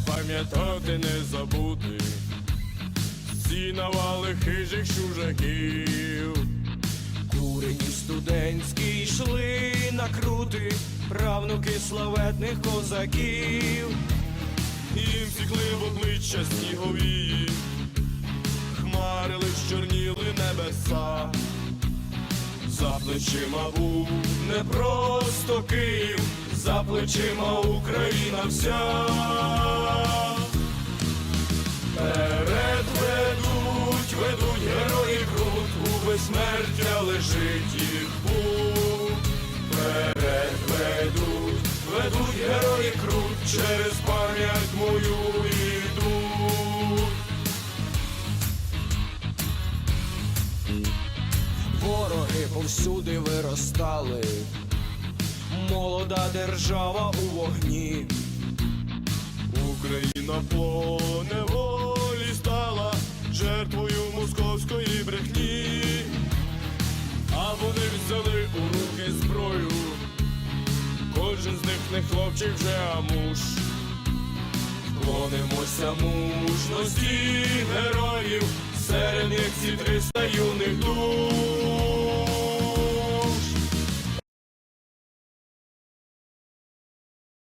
пам'ятати, не забути. Ці навали хижих чужаків. Курені студентські йшли на крути, правнуки славетних козаків. Їм сікли в обличчя снігові, хмарили, чорніли небеса. За плечима був не просто Київ, за плечима Україна вся. Ведуть, герої крут, у безсмертя лежить їх путь. Перед ведуть, ведуть герої крут, через пам'ять мою йдуть. Вороги повсюди виростали, молода держава у вогні. Україна по зброю. Кожен з них не хлопчик вже, а муж. Клонимося мужності героїв, серед них ці триста юних душ.